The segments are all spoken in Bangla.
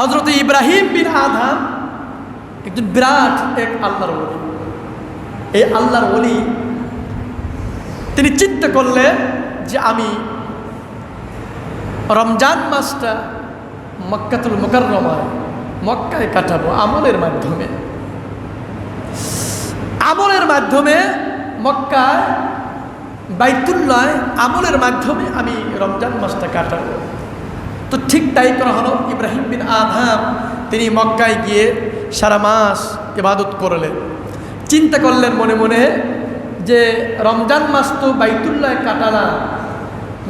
হজরত ইব্রাহিম বিন আধাম একজন বিরাট এক আল্লাহর ওলি। এই আল্লাহর ওলি তিনি চিন্তা করলে যে আমি রমজান মাসটা মক্কাতুল মোকাররমায় মক্কায় কাটাবো আমলের মাধ্যমে। আমলের মাধ্যমে মক্কায় বাইতুল্লায় আমলের মাধ্যমে আমি রমজান মাসটা কাটাবো। তো ঠিক তাই করা হলো। ইব্রাহিম বিন আধাম তিনি মক্কায় গিয়ে সারা মাস ইবাদত করলেন। চিন্তা করলেন মনে মনে যে রমজান মাস তো বাইতুল্লায় কাটানা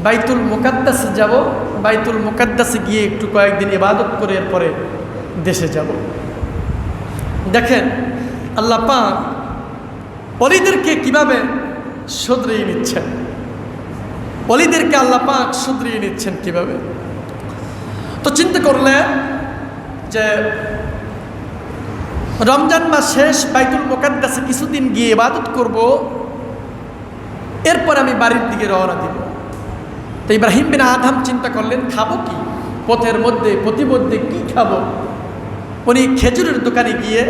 বাইতুল মুকাদ্দাসে যাব, বাইতুল মুকাদ্দাসে গিয়ে একটু কয়েকদিন ইবাদত করে এরপরে দেশে যাব। দেখেন, আল্লাহ পাক অলিদেরকে কীভাবে শুধরিয়ে নিচ্ছেন? অলিদেরকে আল্লাহ পাক শুধরিয়ে নিচ্ছেন কীভাবে? তো চিন্তা করলেন যে রমজান মাস শেষ, বাইতুল মোকাদ্দাসে কিছুদিন গিয়ে ইবাদত করব, এরপর আমি বাড়ির দিকে রওনা দিব। তো ইব্রাহিম বিন আধাম চিন্তা করলেন, খাব কি? পথের মধ্যে, প্রতিমধ্যে কি খাব? উনি খেজুরের দোকানে গিয়ে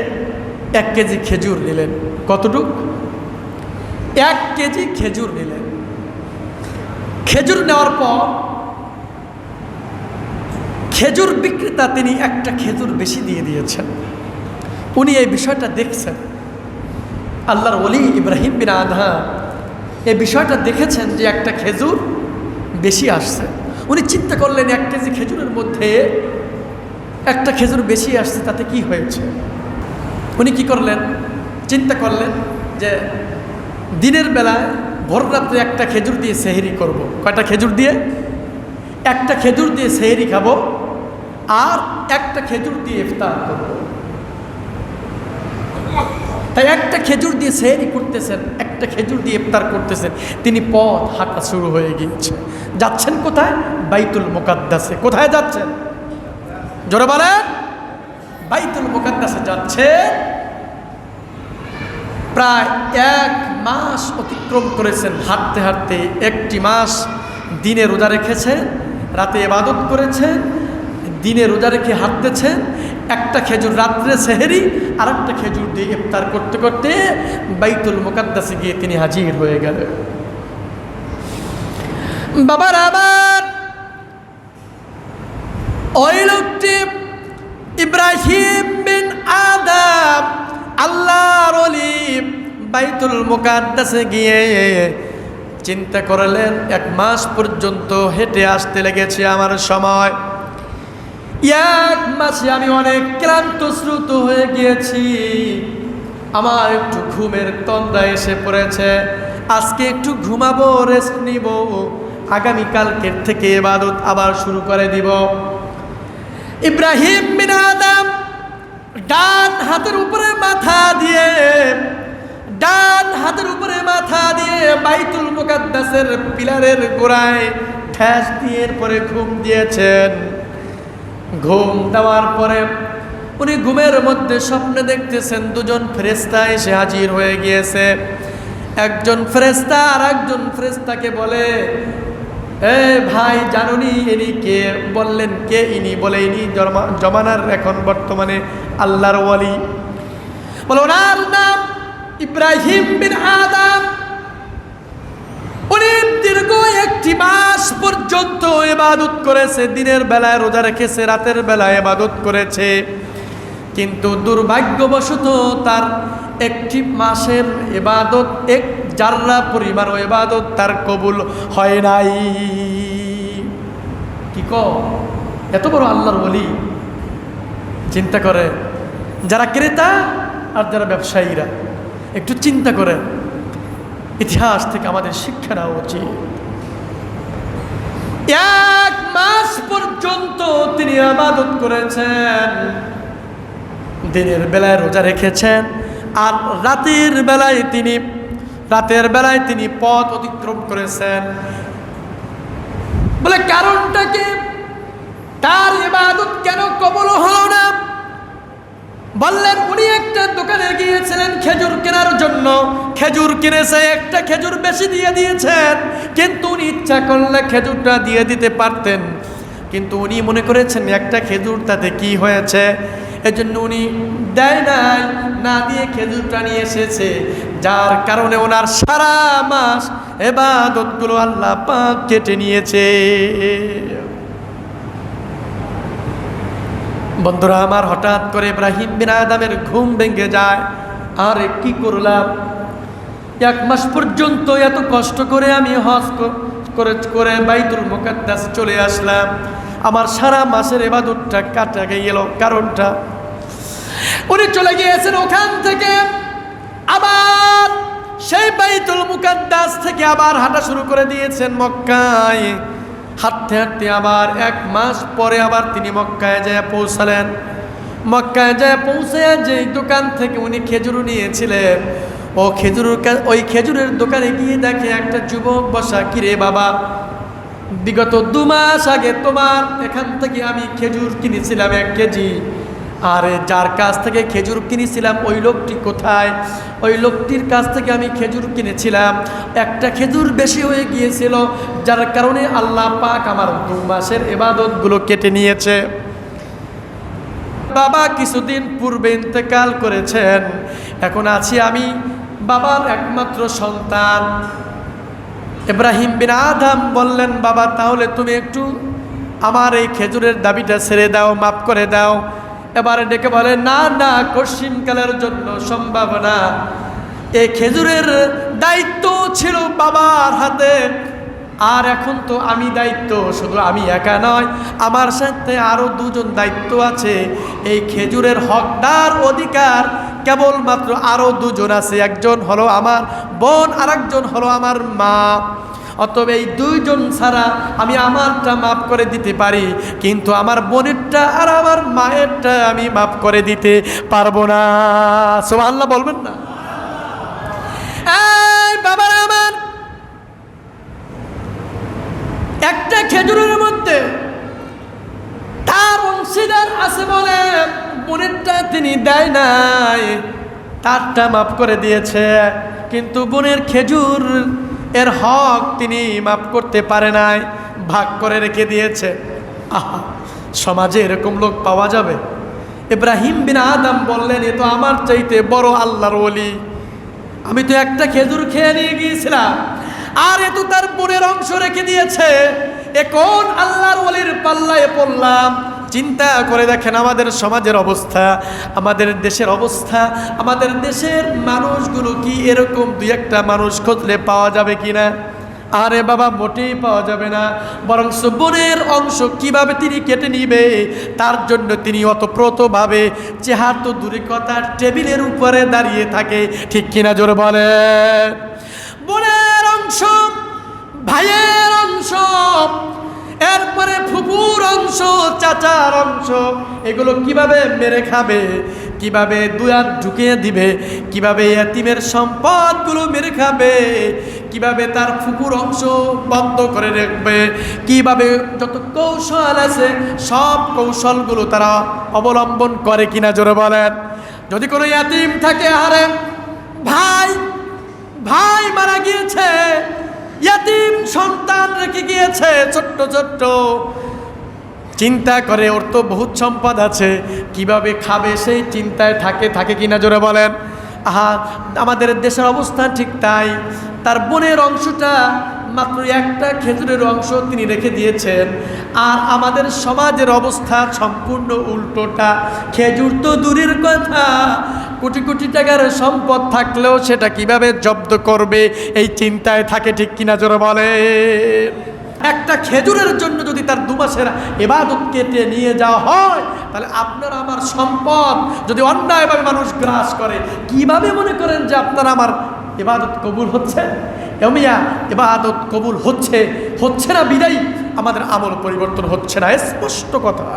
এক কেজি খেজুর নিলেন। কতটুক? এক কেজি খেজুর নিলেন। খেজুর নেওয়ার পর খেজুর বিক্রেতা তিনি একটা খেজুর বেশি দিয়ে দিয়েছেন। উনি এই বিষয়টা দেখছেন। আল্লাহর অলি ইব্রাহিম বিন আধা এই বিষয়টা দেখেছেন যে একটা খেজুর বেশি আসছে। উনি চিন্তা করলেন, এক কেজি খেজুরের মধ্যে একটা খেজুর বেশি আসছে, তাতে কি হয়েছে? উনি কি করলেন? চিন্তা করলেন যে দিনের বেলায় ভোর রাত্রে একটা খেজুর দিয়ে সেহেরি করব। কয়টা খেজুর দিয়ে? একটা খেজুর দিয়ে সেহেরি খাব। আর একটা খেজুর দিয়ে ইফতার তাই একটা খেজুর দিয়ে সেহেরি করতেছেন, একটা খেজুর দিয়ে ইফতার করতেছেন, তিনি পথ হাঁটা শুরু হয়ে গিয়েছে। যাচ্ছেন কোথায়? বাইতুল মোকাদ্দাসে। কোথায় যাচ্ছেন? জোরে বলেন। বাইতুল মোকাদ্দাসে যাচ্ছে প্রায় এক মাস অতিক্রম করেছেন, হাঁটতে হাঁটতে একটি মাস দিনে রোজা রেখেছেন, রাতে এবাদত করেছেন দিনে রোজা রেখে হাঁটতেছেন একটা খেজুর রাত্রে সেহেরি আর একটা খেজুর দিয়ে ইফতার করতে করতে বাইতুল মোকাদ্দাসে গিয়ে তিনি হাজির হয়ে গেলেন। বাবার আবার ওই লোকটি ইব্রাহিম বিন আদাম, আল্লাহর অলি বাইতুল মুকাদ্দাসে গিয়ে চিন্তা করলেন, এক মাস পর্যন্ত হেঁটে আসতে লেগেছে আমার সময়। এক মাসে, আমি অনেক ক্লান্ত, শ্রুত হয়ে গিয়েছি। আমার একটু ঘুমের তন্দ্রা এসে পড়েছে। আজকে একটু ঘুমাবো রেস্ট নিব। আগামীকালকের থেকে এবাদত আবার শুরু করে দিব। ইব্রাহিম বিন আদম ডান হাতের উপরে মাথা দিয়ে, ডান হাতের উপরে মাথা দিয়ে বাইতুল মুকাদ্দাসের পিলারের গোড়ায় ঠ্যাস দিয়ে পরে ঘুম দিয়েছেন। ঘুম দেওয়ার পরে উনি ঘুমের মধ্যে স্বপ্নে দেখতেছেন দুজন ফেরেস্তা এসে হাজির হয়ে গিয়েছে। একজন ফেরেস্তা আর একজন ফেরেস্তাকে বলে, এ ভাই জানুনি, ইনি কে? বললেন, কে ইনি? বলে, ইনি জমা- জমানার এখন বর্তমানে আল্লাহর ওয়ালি। বলে, ওনার নাম ইব্রাহিম বিন আদম। দীর্ঘ একটি মাস পর্যন্ত এবাদত করেছে, দিনের বেলায় রোজা রেখেছে, রাতের বেলায় এবাদত করেছে। কিন্তু দুর্ভাগ্যবশত তার একটি মাসের এবাদত এক জাররা পরিমাণ এবাদত তার কবুল হয় নাই। কি ক এত বড় আল্লাহর বলি চিন্তা করে, যারা ক্রেতা আর যারা ব্যবসায়ীরা, একটু চিন্তা করে। ইতিহাস থেকে আমাদের শিক্ষা নেওয়া উচিত। এক মাস পর্যন্ত তিনি আবাদত করেছেন। দিনের বেলায় রোজা রেখেছেন আর রাতের বেলায় তিনি, রাতের বেলায় তিনি পথ অতিক্রম করেছেন। বলে কারণটা কি? তার ইবাদত কেন কবল হলো না? বললেন একটা দোকানে গিয়েছিলেন খেজুর কেনার জন্য। খেজুর কিনেছে একটা খেজুর বেশি দিয়ে দিয়েছেন। কিন্তু উনি ইচ্ছা করলে খেজুরটা দিয়ে দিতে পারতেন। কিন্তু উনি মনে করেছেন, একটা খেজুর তাতে কি হয়েছে? এজন্য উনি দেয় নাই, না দিয়ে খেজুরটা নিয়ে এসেছে। যার কারণে ওনার সারা মাস এবাদতগুলো আল্লাহ পাক কেটে নিয়েছে। বন্ধুরা, আমার হঠাৎ করে ইব্রাহিম বিন আদামের ঘুম ভেঙে যায়। আরে কি করলাম? এক মাস পর্যন্ত এত কষ্ট করে আমি হজ করে করে বাইতুল মোকাদ্দাস চলে আসলাম। আমার সারা মাসের এবাদতটা কাটা গেল। কারণটা, উনি চলে গিয়েছেন ওখান থেকে। আবার সেই বাইতুল মুকাদ্দাস থেকে আবার হাঁটা শুরু করে দিয়েছেন মক্কায়। হাঁটতে হাঁটতে আবার এক মাস পরে আবার তিনি মক্কায় যায় পৌঁছালেন। মক্কায় যায় পৌঁছে যে দোকান থেকে উনি খেজুর নিয়েছিলেন। ও খেজুর ওই খেজুরের দোকানে গিয়ে দেখে একটা যুবক, বসা কিরে বাবা? বিগত দু মাস আগে তোমার এখান থেকে আমি খেজুর কিনেছিলাম এক কেজি। আর যার কাছ থেকে খেজুর কিনেছিলাম, ওই লোকটি কোথায়? ওই লোকটির কাছ থেকে আমি খেজুর কিনেছিলাম। একটা খেজুর বেশি হয়ে গিয়েছিল, যার কারণে আল্লাহ পাক আমার দু মাসের এবাদতগুলো কেটে নিয়েছে। বাবা কিছুদিন পূর্বে ইন্তেকাল করেছেন। এখন আছি আমি বাবার একমাত্র সন্তান। ইব্রাহিম বিন আদম বললেন, বাবা, তাহলে তুমি একটু আমার এই খেজুরের দাবিটা ছেড়ে দাও, মাফ করে দাও। এবারে ডেকে বলে, না না কশিনকালের জন্য সম্ভব না। এই খেজুরের দায়িত্ব ছিল বাবার হাতে। আর এখন তো আমি দায়িত্ব, শুধু আমি একা নয়, আমার সাথে আরও দুজন দায়িত্ব আছে। এই খেজুরের হকদার অধিকার কেবলমাত্র আরও দুজন আছে। একজন হলো আমার বোন আর একজন হলো আমার মা। অতএব এই দুইজন ছাড়া আমি আমারটা মাফ করে দিতে পারি, কিন্তু আমার বোনেরটা আর আমার মায়েরটা আমি মাফ করে দিতে পারব না। আল্লাহ বলবেন না? বাবার আমার, একটা খেজুরের মধ্যে তার অংশীদার আছে বলে বোনেরটা তিনি দেয় নাই, তারটা মাফ করে দিয়েছে, কিন্তু বোনের খেজুর এর হক তিনি মাফ করতে পারে নাই, ভাগ করে রেখে দিয়েছে। আহা, সমাজে এরকম লোক পাওয়া যাবে? ইব্রাহিম বিন আদম বললেন, এ তো আমার চাইতে বড় আল্লাহর ওলি। আমি তো একটা খেজুর খেয়ে নিয়ে গিয়েছিলাম, আর এ তো তার বোনের অংশ রেখে দিয়েছে। এ কোন আল্লাহর ওলির পাল্লায় পড়লাম? চিন্তা করে দেখেন আমাদের সমাজের অবস্থা, আমাদের দেশের অবস্থা, আমাদের দেশের মানুষগুলো কি এরকম দুই একটা মানুষ খুঁজলে পাওয়া যাবে কি না আরে বাবা, মোটেই পাওয়া যাবে না। বরং বোনের অংশ কীভাবে তিনি কেটে নিবে, তার জন্য তিনি অতপ্রতভাবে চেহার তো দূরে কথা টেবিলের উপরে দাঁড়িয়ে থাকে। ঠিক কিনা জোরে বলে বোনের অংশ, ভাইয়ের অংশ এরপরে ফুপুর অংশ, চাচার অংশ, এগুলো কীভাবে মেরে খাবে, কীভাবে দুয়ার ঢুকিয়ে দিবে, কীভাবে এতিমের সম্পদগুলো মেরে খাবে, কীভাবে তার ফুকুর অংশ বন্ধ করে রাখবে, কীভাবে যত কৌশল আছে, সব কৌশলগুলো তারা অবলম্বন করে কিনা জোরে বলেন। যদি কোনো এতিম থাকে আরে ভাই ভাই মারা গিয়েছে ইয়াতিম সন্তান রেখে গিয়েছে, ছোট্ট ছোট্ট। চিন্তা করে, ওর তো বহুত সম্পদ আছে। কীভাবে খাবে, সেই চিন্তায় থাকে থাকে কিনা জোরে বলেন। আহা, আমাদের দেশের অবস্থা ঠিক তাই। তার বোনের অংশটা মাত্র একটা খেজুরের অংশ তিনি রেখে দিয়েছেন। আর আমাদের সমাজের অবস্থা সম্পূর্ণ উল্টোটা। খেজুর তো দূরের কথা। কোটি কোটি টাকার সম্পদ থাকলেও সেটা কীভাবে জব্দ করবে? এই চিন্তায় থাকে ঠিক কিনা জোরে বলে। একটা খেজুরের জন্য যদি তার দু মাসের এবাদত কেটে নিয়ে যাওয়া হয়, তাহলে আপনার আমার সম্পদ যদি অন্যায়ভাবে মানুষ গ্রাস করে, কীভাবে মনে করেন যে আপনার আমার এবাদত কবুল হচ্ছে? এমিয়া এবাদত কবুল হচ্ছে হচ্ছে না বিদায়ী? আমাদের আমল পরিবর্তন হচ্ছে না স্পষ্ট কথা।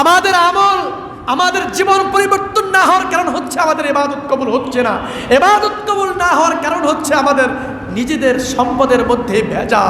আমাদের আমল আমাদের জীবন পরিবর্তন না হওয়ার কারণ হচ্ছে আমাদের এবাদত কবুল হচ্ছে না। এবাদত কবুল না হওয়ার কারণ হচ্ছে আমাদের নিজেদের সম্পদের মধ্যে ভেজা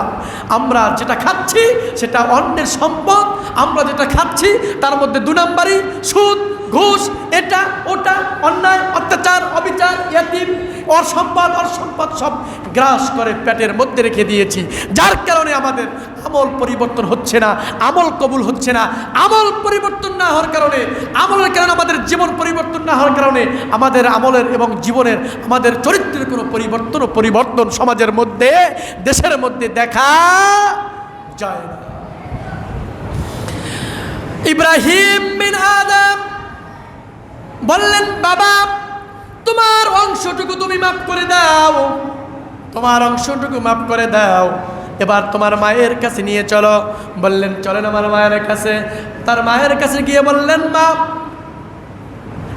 আমরা যেটা খাচ্ছি সেটা অন্যের সম্পদ, আমরা যেটা খাচ্ছি তার মধ্যে দু নম্বরই সুদ ঘুষ, এটা, ওটা, অন্যায়, অত্যাচার, অবিচার ইয়াতিম ওর সম্পদ ওর সম্পদ সব গ্রাস করে পেটের মধ্যে রেখে দিয়েছি। যার কারণে আমাদের আমল পরিবর্তন হচ্ছে না, আমল কবুল হচ্ছে না। আমল পরিবর্তন না হওয়ার কারণে, আমলের কারণে আমাদের জীবন পরিবর্তন না হওয়ার কারণে আমাদের আমলের এবং জীবনের, আমাদের চরিত্রের কোনো পরিবর্তন ও পরিবর্তন সমাজের মধ্যে, দেশের মধ্যে দেখা যায় না। ইব্রাহিম বিন আদম বললেন, বাবা, তোমার অংশটুকু তুমি মাফ করে দাও। তোমার অংশটুকু মাফ করে দাও। এবার তোমার মায়ের কাছে নিয়ে চলো। বললেন, চলেন আমার মায়ের কাছে। তার মায়ের কাছে গিয়ে বললেন, মা,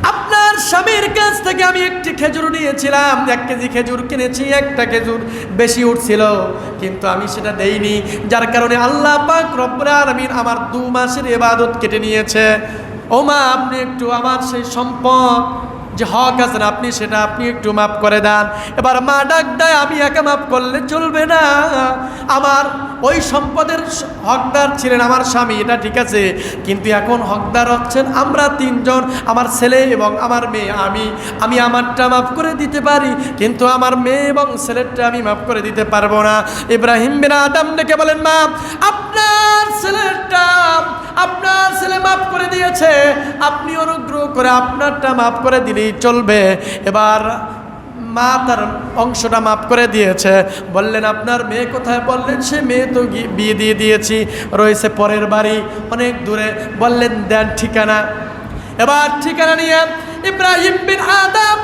আপনার স্বামীর কাছ থেকে আমি একটি খেজুর নিয়েছিলাম। এক কেজি খেজুর কিনেছি, একটা খেজুর বেশি উঠছিল। কিন্তু আমি সেটা দেইনি। যার কারণে আল্লাহ পাক রব্বুল আলামিন আমার দু মাসের ইবাদত কেটে নিয়েছে। ও মা আপনি একটু আমার সেই সম্পদ যে হক আছেন আপনি সেটা আপনি একটু মাফ করে দেন। এবার মা ডাক দেয়, আমি একা মাফ করলে চলবে না। আমার ওই সম্পদের হকদার ছিলেন আমার স্বামী, এটা ঠিক আছে। কিন্তু এখন হকদার হচ্ছেন আমরা তিনজন, আমার ছেলে এবং আমার মেয়ে। আমি আমি আমারটা মাফ করে দিতে পারি, কিন্তু আমার মেয়ে এবং ছেলেরটা আমি মাফ করে দিতে পারব না। ইব্রাহিম বিন আদম ডেকে বলেন, মা, আপনার ছেলেরটা, আপনার ছেলে মাফ করে দিয়েছে। আপনি অনুগ্রহ করে আপনারটা মাফ করে দিলেই চলবে। এবার মা তার অংশটা মাফ করে দিয়েছে। বললেন, আপনার মেয়ে কোথায়? বললেন, সে মেয়ে তো বিয়ে দিয়ে দিয়েছি, রয়েছে পরের বাড়ি, অনেক দূরে। বললেন, দেন ঠিকানা। এবার ঠিকানা নিয়ে ইব্রাহিম বিন আদম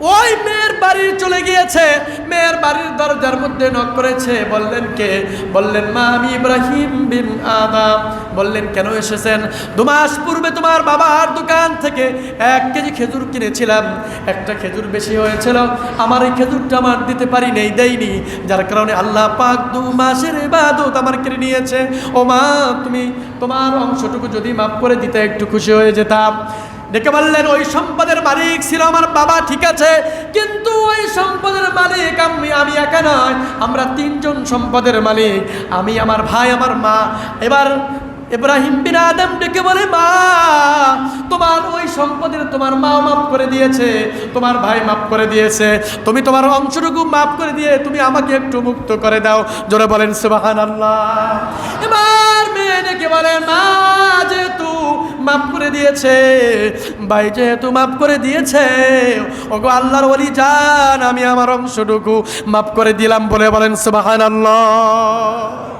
ওই মেয়ের বাড়ি চলে গিয়েছে। মেয়ের বাড়ির দরজার মধ্যে নক করেছে। বললেন কে? বললেন, মা, আমি ইব্রাহিম বিন আদাম। বললেন, কেন এসেছেন? দু মাস পূর্বে তোমার বাবার দোকান থেকে এক কেজি খেজুর কিনেছিলাম। একটা খেজুর বেশি হয়েছিল। আমার এই খেজুরটা আমার দিতে পারি নেই দেয়নি যার কারণে আল্লাহ পাক দু মাসের ইবাদত আমার কেড়ে নিয়েছে। ও মা তুমি তোমার অংশটুকু যদি মাফ করে দিতে, একটু খুশি হয়ে যেতাম। ডেকে বললেন, ওই সম্পদের মালিক ছিল আমার বাবা, ঠিক আছে, কিন্তু ওই সম্পদের মালিক আমি আমি একা নয়, আমরা তিনজন সম্পদের মালিক, আমি, আমার ভাই, আমার মা। এবার ইব্রাহিম বিন আদম ডেকে বলে, মা, তোমার ওই সম্পদের তোমার মা মাফ করে দিয়েছে, তোমার ভাই মাফ করে দিয়েছে, তুমি তোমার অংশটুকু মাফ করে দিয়ে তুমি আমাকে একটু মুক্ত করে দাও। জোরে বলেন সুবাহান আল্লাহ এবার মেয়ে ডেকে বলে, মা, যেহেতু মাফ করে দিয়েছে, ভাই যেহেতু মাফ করে দিয়েছে, ওগো আল্লাহর ওলি জান, আমি আমার অংশটুকু মাফ করে দিলাম বলে বলেন সুবাহান আল্লাহ